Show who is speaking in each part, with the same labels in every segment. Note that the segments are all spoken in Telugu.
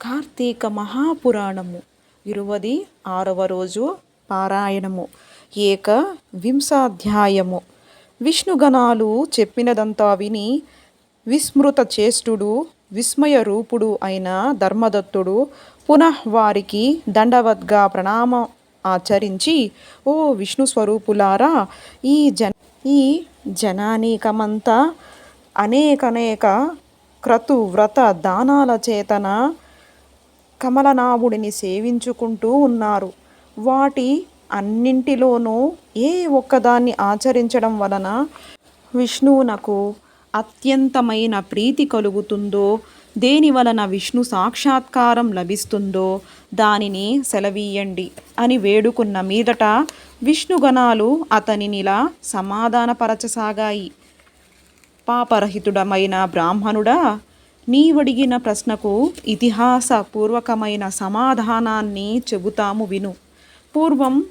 Speaker 1: కార్తీక మహాపురాణము ఇరువది ఆరవ రోజు పారాయణము ఏక వింశాధ్యాయము. విష్ణుగణాలు చెప్పినదంతా విని విస్మృత చేష్టుడు విస్మయ రూపుడు అయిన ధర్మదత్తుడు పునః వారికి దండవద్గా ప్రణామ ఆచరించి ఓ విష్ణు స్వరూపులారా ఈ జన ఈ జనానీకమంతా అనేకనేక క్రతు వ్రత దానాల చేతన కమలనాభుడిని సేవించుకుంటూ ఉన్నారు. వాటి అన్నింటిలోనూ ఏ ఒక్కదాన్ని ఆచరించడం వలన విష్ణువునకు అత్యంతమైన ప్రీతి కలుగుతుందో దేని వలన విష్ణు సాక్షాత్కారం లభిస్తుందో దానిని సెలవీయండి అని వేడుకున్న మీదట విష్ణుగణాలు అతనినిలా సమాధానపరచసాగాయి. పాపరహితుడమైన బ్రాహ్మణుడా నీవడిగిన ప్రశ్నకు ఇతిహాస పూర్వకమైన సమాధానాన్ని చెబుతాము విను. పూర్వం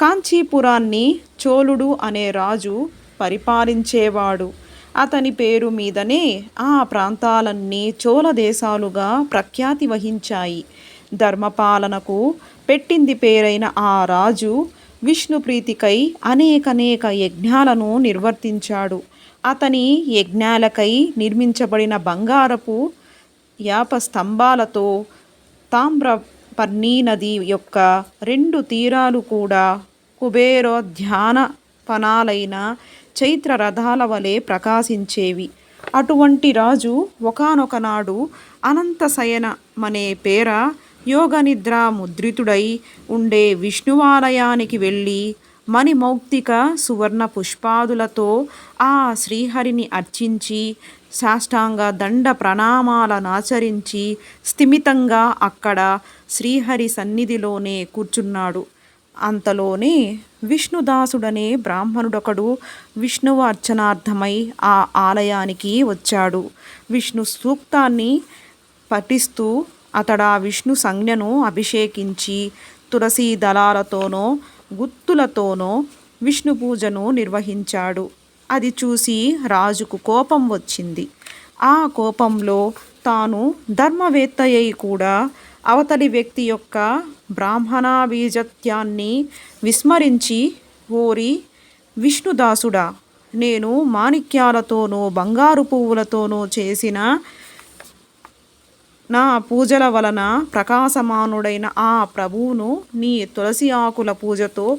Speaker 1: కాంచీపురాన్ని చోళుడు అనే రాజు పరిపాలించేవాడు. అతని పేరు మీదనే ఆ ప్రాంతాలన్నీ చోళ దేశాలుగా ప్రఖ్యాతి వహించాయి. ధర్మపాలనకు పెట్టింది పేరైన ఆ రాజు విష్ణుప్రీతికై అనేకనేక యజ్ఞాలను నిర్వర్తించాడు. అతని యజ్ఞాలకై నిర్మించబడిన బంగారపు యాప స్తంభాలతో తామ్రపర్ణి నది యొక్క రెండు తీరాలు కూడా కుబేరోధ్యాన పనాలైన చైత్ర రథాల వలె ప్రకాశించేవి. అటువంటి రాజు ఒకానొక నాడు అనంతశయనమనే పేర యోగనిద్ర ముద్రితుడై ఉండే విష్ణువాలయానికి వెళ్ళి మణిమౌక్తిక సువర్ణ పుష్పాదులతో ఆ శ్రీహరిని అర్చించి సాష్టాంగ దండ ప్రణామాలను ఆచరించి స్థిమితంగా అక్కడ శ్రీహరి సన్నిధిలోనే కూర్చున్నాడు. అంతలోనే విష్ణుదాసుడనే బ్రాహ్మణుడొకడు విష్ణువు అర్చనార్థమై ఆ ఆలయానికి వచ్చాడు. విష్ణు సూక్తాన్ని పఠిస్తూ అతడా విష్ణు సంజ్ఞను అభిషేకించి తులసీ దళాలతోనో గుత్తులతోనో విష్ణు పూజను నిర్వహించాడు. అది చూసి రాజుకు కోపం వచ్చింది. ఆ కోపంలో తాను ధర్మవేత్తయ్యి కూడా అవతలి వ్యక్తి యొక్క బ్రాహ్మణాబీజత్యాన్ని విస్మరించి ఓరి విష్ణుదాసుడా నేను మాణిక్యాలతోనూ బంగారు పువ్వులతోనూ చేసిన నా పూజల వలన ప్రకాశమానుడైన ఆ ప్రభువును నీ తులసి ఆకుల పూజతో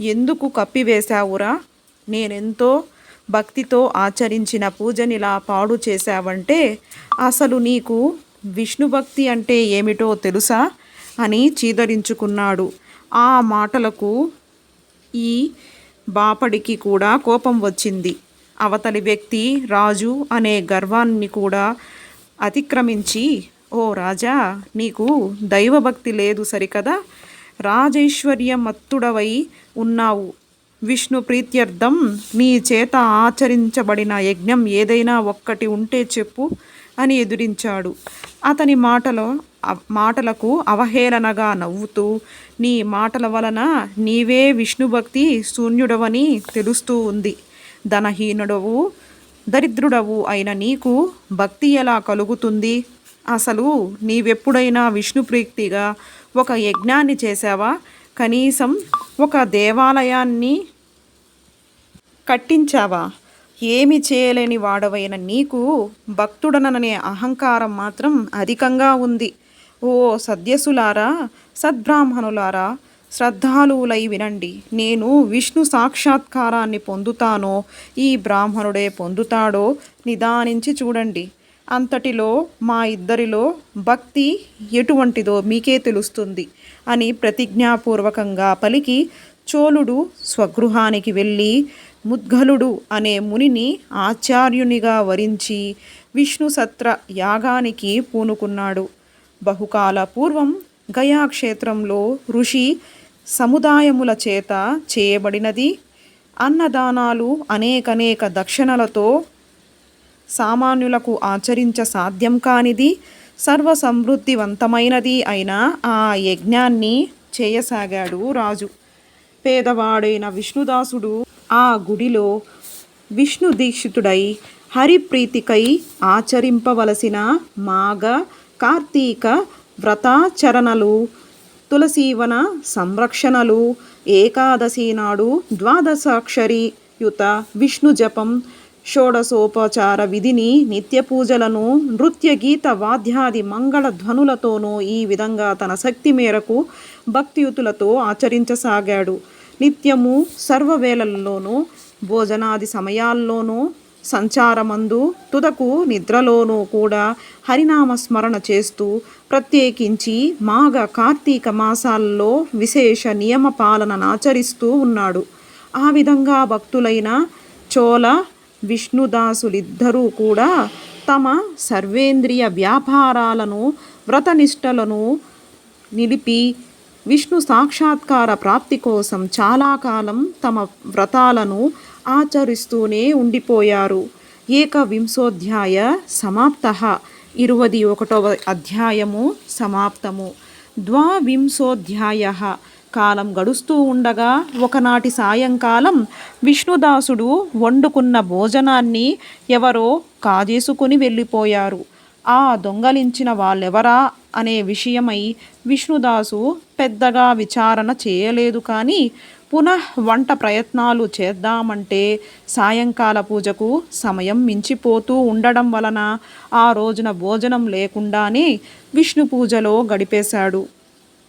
Speaker 1: ఎందుకు కప్పివేశావురా? నేనెంతో భక్తితో ఆచరించిన పూజనిలా పాడు చేశావంటే అసలు నీకు విష్ణు భక్తి అంటే ఏమిటో తెలుసా? అని చీదరించుకున్నాడు. ఆ మాటలకు ఈ బాపడికి కూడా కోపం వచ్చింది. అవతలి వ్యక్తి రాజు అనే గర్వాన్ని కూడా అతిక్రమించి ఓ రాజా నీకు దైవభక్తి లేదు సరికదా? రాజైశ్వర్యమత్తుడవై ఉన్నావు. విష్ణు ప్రీత్యర్థం నీ చేత ఆచరించబడిన యజ్ఞం ఏదైనా ఒక్కటి ఉంటే చెప్పు అని ఎదురించాడు. అతని మాటలో మాటలకు అవహేళనగా నవ్వుతూ నీ మాటల వలన నీవే విష్ణుభక్తి శూన్యుడవని తెలుస్తూ ఉంది. ధనహీనుడవు దరిద్రుడవు అయిన నీకు భక్తి ఎలా కలుగుతుంది? అసలు నీవెప్పుడైనా విష్ణుప్రీతిగా ఒక యజ్ఞాన్ని చేశావా? కనీసం ఒక దేవాలయాన్ని కట్టించావా? ఏమి చేయలేని వాడవైన నీకు భక్తుడననే అహంకారం మాత్రం అధికంగా ఉంది. ఓ సద్యసులారా సద్బ్రాహ్మణులారా శ్రద్ధాలువులై వినండి. నేను విష్ణు సాక్షాత్కారాన్ని పొందుతానో ఈ బ్రాహ్మణుడే పొందుతాడో నిదానించి చూడండి. అంతటిలో మా ఇద్దరిలో భక్తి ఎటువంటిదో మీకే తెలుస్తుంది అని ప్రతిజ్ఞాపూర్వకంగా పలికి చోళుడు స్వగృహానికి వెళ్ళి ముద్గలుడు అనే మునిని ఆచార్యునిగా వరించి విష్ణు సత్ర యాగానికి పూనుకున్నాడు. బహుకాల పూర్వం గయాక్షేత్రంలో ఋషి సముదాయముల చేత చేయబడినది. అన్నదానాలు అనేకనేక దక్షిణలతో సామాన్యులకు ఆచరించ సాధ్యం కానిది సర్వ సమృద్ధివంతమైనది అయిన ఆ యజ్ఞాన్ని చేయసాగాడు రాజు. పేదవాడైన విష్ణుదాసుడు ఆ గుడిలో విష్ణు దీక్షితుడై హరిప్రీతికై ఆచరింపవలసిన మాఘ కార్తీక వ్రతాచరణలు తులసీవన సంరక్షణలు ఏకాదశి నాడు ద్వాదశాక్షరి యుత విష్ణు జపం షోడశోపచార విధిని నిత్య పూజలను నృత్య గీత వాద్యాది మంగళ ధ్వనులతోనూ ఈ విధంగా తన శక్తి మేరకు భక్తియుతులతో ఆచరించసాగాడు. నిత్యము సర్వవేళల్లోనూ భోజనాది సమయాల్లోనూ సంచారమందు తుదకు నిద్రలోనూ కూడా హరినామ స్మరణ చేస్తూ ప్రత్యేకించి మాఘ కార్తీక మాసాల్లో విశేష నియమ పాలనను ఆచరిస్తూ ఉన్నాడు. ఆ విధంగా భక్తులైన చోళ విష్ణుదాసులిద్దరూ కూడా తమ సర్వేంద్రియ వ్యాపారాలను వ్రతనిష్టలను నిలిపి విష్ణు సాక్షాత్కార ప్రాప్తి కోసం చాలా కాలం తమ వ్రతాలను ఆచరిస్తూనే ఉండిపోయారు. ఏకవింశోధ్యాయ సమాప్త ఇరువది ఒకటవ అధ్యాయము సమాప్తము. ద్వావింశోధ్యాయ కాలం గడుస్తూ ఉండగా ఒకనాటి సాయంకాలం విష్ణుదాసుడు వండుకున్న భోజనాన్ని ఎవరో కాజేసుకుని వెళ్ళిపోయారు. ఆ దొంగలించిన వాళ్ళెవరా అనే విషయమై విష్ణుదాసు పెద్దగా విచారణ చేయలేదు కానీ పునః వంట ప్రయత్నాలు చేద్దామంటే సాయంకాల పూజకు సమయం మించిపోతూ ఉండడం వలన ఆ రోజున భోజనం లేకుండానే విష్ణు పూజలో గడిపేశాడు.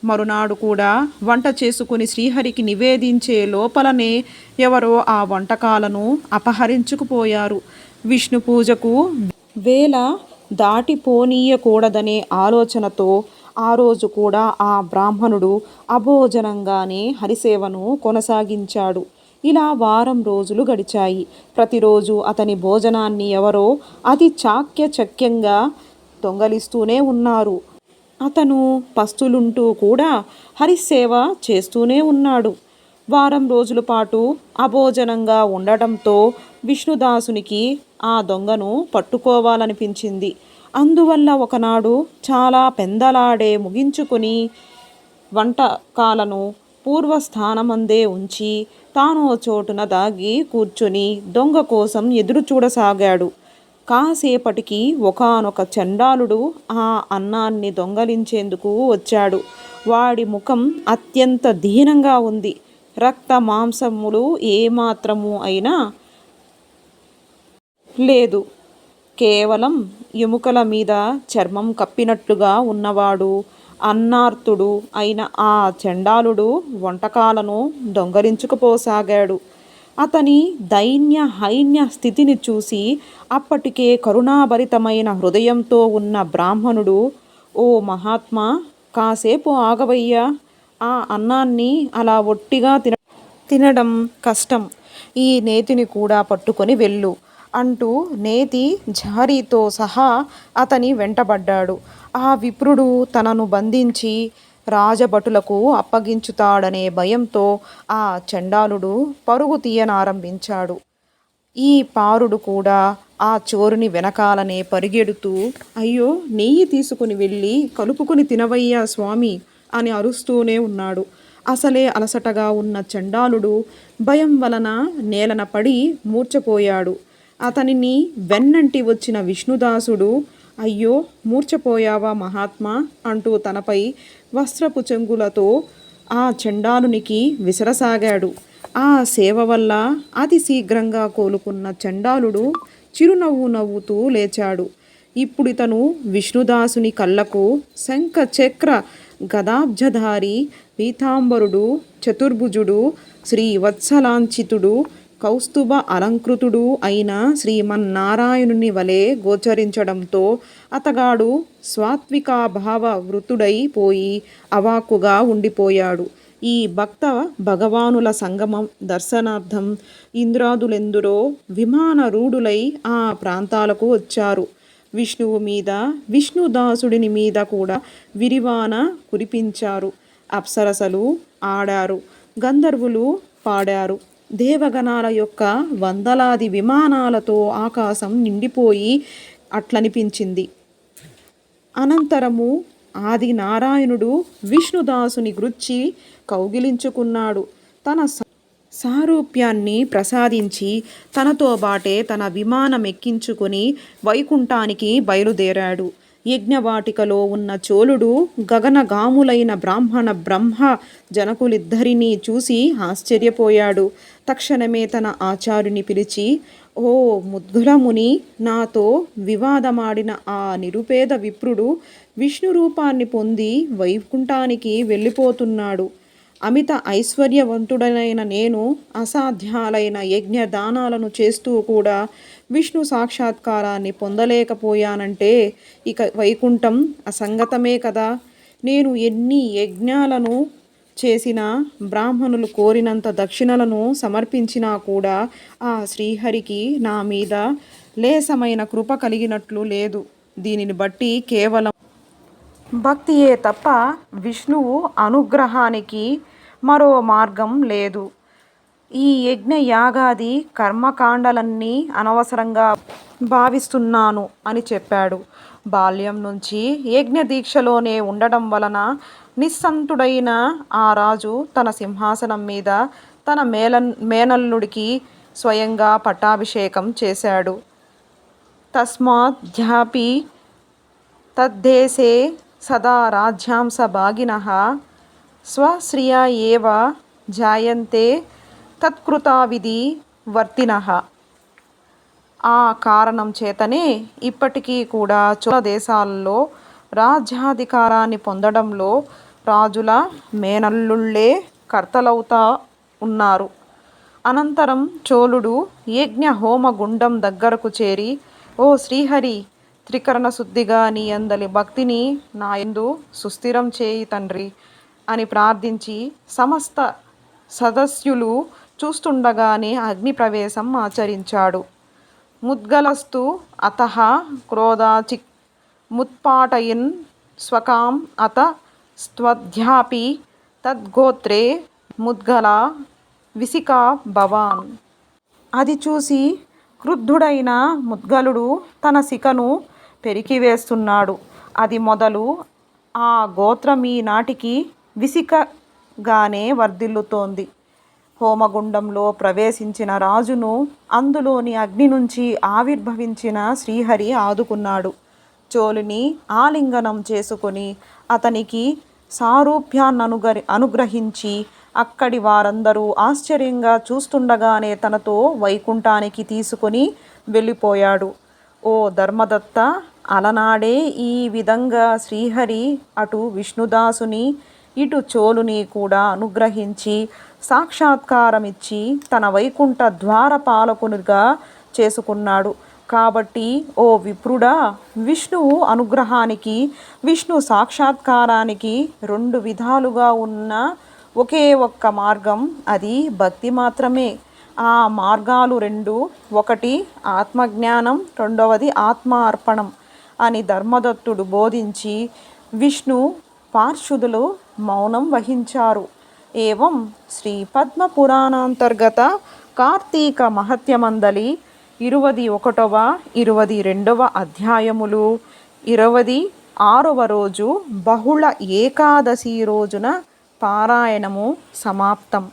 Speaker 1: మరునాడు కూడా వంట చేసుకుని శ్రీహరికి నివేదించే లోపలనే ఎవరో ఆ వంటకాలను అపహరించుకుపోయారు. విష్ణు పూజకు వేళ దాటిపోనీయకూడదనే ఆలోచనతో ఆ రోజు కూడా ఆ బ్రాహ్మణుడు అభోజనంగానే హరిసేవను కొనసాగించాడు. ఇలా వారం రోజులు గడిచాయి. ప్రతిరోజు అతని భోజనాన్ని ఎవరో అతి చాక్యచక్యంగా దొంగలిస్తూనే ఉన్నారు. అతను పస్తులుంటూ కూడా హరిసేవ చేస్తూనే ఉన్నాడు. వారం రోజుల పాటు అభోజనంగా ఉండటంతో విష్ణుదాసునికి ఆ దొంగను పట్టుకోవాలనిపించింది. అందువల్ల ఒకనాడు చాలా పెందలాడే ముగించుకుని వంటకాలను పూర్వస్థానమందే ఉంచి తాను చోటున దాగి కూర్చుని దొంగ కోసం ఎదురు చూడసాగాడు కాసేపటికి ఒకానొక చండాలుడు ఆ అన్నాన్ని దొంగలించేందుకు వచ్చాడు. వాడి ముఖం అత్యంత దీనంగా ఉంది. రక్త మాంసములు ఏమాత్రము అయినా లేదు. కేవలం ఎముకల మీద చర్మం కప్పినట్లుగా ఉన్నవాడు అన్నార్తుడు అయిన ఆ చండాలుడు వంటకాలను దొంగలించుకుపోసాగాడు. అతని దైన్య హైన్య స్థితిని చూసి అప్పటికే కరుణాభరితమైన హృదయంతో ఉన్న బ్రాహ్మణుడు ఓ మహాత్మా కాసేపు ఆగవయ్యా. ఆ అన్నాన్ని అలా ఒట్టిగా తిన తినడం కష్టం. ఈ నేతిని కూడా పట్టుకొని వెళ్ళు అంటూ నేతి జారీతో సహా అతని వెంటబడ్డాడు. ఆ విప్రుడు తనను బంధించి రాజభటులకు అప్పగించుతాడనే భయంతో ఆ చండాలుడు పరుగు తీయనారంభించాడు. ఈ పారుడు కూడా ఆ చోరుని వెనకాలనే పరిగెడుతూ అయ్యో నెయ్యి తీసుకుని వెళ్ళి కలుపుకుని తినవయ్యా స్వామి అని అరుస్తూనే ఉన్నాడు. అసలే అలసటగా ఉన్న చండాలుడు భయం వలన నేలన పడి మూర్చపోయాడు అతనిని వెన్నంటి వచ్చిన విష్ణుదాసుడు అయ్యో మూర్చపోయావా మహాత్మా అంటూ తనపై వస్త్రపు చెంగులతో ఆ చండాలునికి విసరసాగాడు. ఆ సేవ వల్ల అతి శీఘ్రంగా కోలుకున్న చండాలుడు చిరునవ్వు నవ్వుతూ లేచాడు. ఇప్పుడు ఇతను విష్ణుదాసుని కళ్ళకు శంఖ చక్ర గదాబ్జధారి పీతాంబరుడు చతుర్భుజుడు శ్రీవత్సలాంఛితుడు కౌస్తుభ అలంకృతుడు అయిన శ్రీమన్నారాయణుని వలె గోచరించడంతో అతగాడు స్వాత్వికాభావ వృతుడై పోయి అవాక్కుగా ఉండిపోయాడు. ఈ భక్త భగవానుల సంగమం దర్శనార్థం ఇంద్రాదులెందురో విమానరూఢులై ఆ ప్రాంతాలకు వచ్చారు. విష్ణువు మీద విష్ణుదాసుడిని మీద కూడా విరివాన కురిపించారు. అప్సరసలు ఆడారు గంధర్వులు పాడారు. దేవగణాల యొక్క వందలాది విమానాలతో ఆకాశం నిండిపోయి అట్లనిపించింది. అనంతరము ఆది నారాయణుడు విష్ణుదాసుని గృచ్చి కౌగిలించుకున్నాడు. తన స- సారూప్యాన్ని ప్రసాదించి తనతో బాటే తన విమానం ఎక్కించుకుని వైకుంఠానికి బయలుదేరాడు. యజ్ఞవాటికలో ఉన్న చోళుడు గగనగాములైన బ్రాహ్మణ బ్రహ్మ జనకులిద్దరినీ చూసి ఆశ్చర్యపోయాడు. తక్షణమే తన ఆచార్యుని పిలిచి ఓ ముద్గులముని నాతో వివాదమాడిన ఆ నిరుపేద విప్రుడు విష్ణు రూపాన్ని పొంది వైకుంఠానికి వెళ్ళిపోతున్నాడు. అమిత ఐశ్వర్యవంతుడనైన నేను అసాధ్యాలైన యజ్ఞ దానాలను చేస్తూ కూడా విష్ణు సాక్షాత్కారాన్ని పొందలేకపోయానంటే ఇక వైకుంఠం అసంగతమే కదా. నేను ఎన్ని యజ్ఞాలను చేసినా బ్రాహ్మణులు కోరినంత దక్షిణలను సమర్పించినా కూడా ఆ శ్రీహరికి నా మీద లేసమైన కృప కలిగినట్లు లేదు. దీనిని బట్టి కేవలం భక్తియే తప్ప విష్ణువు అనుగ్రహానికి మరో మార్గం లేదు. ఈ యజ్ఞ యాగాది కర్మకాండలన్నీ అనవసరంగా భావిస్తున్నాను అని చెప్పాడు. బాల్యం నుంచి యజ్ఞ దీక్షలోనే ఉండడం వలన నిస్సంతుడైన ఆ రాజు తన సింహాసనం మీద తన మేలన్ మేనల్లుడికి స్వయంగా పట్టాభిషేకం చేశాడు. తస్మాధ్యాపి తద్దేశే సదా రాజ్యాంశ భాగిన స్వశ్రియ ఏవ జాయంతే తత్కృతావిధి వర్తినః. ఆ కారణం చేతనే ఇప్పటికీ కూడా చోళ దేశాల్లో రాజ్యాధికారాన్ని పొందడంలో రాజుల మేనల్లుళ్ళే కర్తలవుతా ఉన్నారు. అనంతరం చోళుడు యజ్ఞ హోమ గుండం దగ్గరకు చేరి ఓ శ్రీహరి త్రికరణ శుద్ధిగా నీ అందలి భక్తిని నాయందు సుస్థిరం చేయి తండ్రి. అని ప్రార్థించి సమస్త సదస్యులు చూస్తుండగానే అగ్నిప్రవేశం ఆచరించాడు. ముద్గలస్తు అత క్రోధాచి ముత్పాటయన్ స్వకాం అత స్వధ్యాపి తద్గోత్రే ముద్గల విసికా భవాన్. అది చూసి క్రుద్ధుడైన ముద్గలుడు తన శిఖను పెరికివేస్తున్నాడు. అది మొదలు ఆ గోత్రం ఈనాటికి విసికగానే వర్ధిల్లుతోంది. హోమగుండంలో ప్రవేశించిన రాజును అందులోని అగ్ని నుంచి ఆవిర్భవించిన శ్రీహరి ఆదుకున్నాడు. చోళుని ఆలింగనం చేసుకొని అతనికి సారూప్యాన్ననుగరి అనుగ్రహించి అక్కడి వారందరూ ఆశ్చర్యంగా చూస్తుండగానే తనతో వైకుంఠానికి తీసుకొని వెళ్ళిపోయాడు. ఓ ధర్మదత్త అలనాడే ఈ విధంగా శ్రీహరి అటు విష్ణుదాసుని ఇటు చోలుని కూడా అనుగ్రహించి సాక్షాత్కారమిచ్చి తన వైకుంఠ ద్వారపాలకునిగా చేసుకున్నాడు. కాబట్టి ఓ విప్రుడా విష్ణువు అనుగ్రహానికి విష్ణు సాక్షాత్కారానికి రెండు విధాలుగా ఉన్న ఒకే ఒక్క మార్గం అది భక్తి మాత్రమే. ఆ మార్గాలు రెండు. ఒకటి ఆత్మజ్ఞానం రెండవది ఆత్మ అర్పణం అని ధర్మదత్తుడు బోధించి విష్ణు పార్షుదులు మౌనం వహించారు. ఏవం శ్రీ పద్మ పురాణాంతర్గత కార్తీక మహత్యమందలి ఇరువది ఒకటవ ఇరువది రెండవ అధ్యాయములు. ఇరవది ఆరవ రోజు బహుళ ఏకాదశి రోజున పారాయణము సమాప్తం.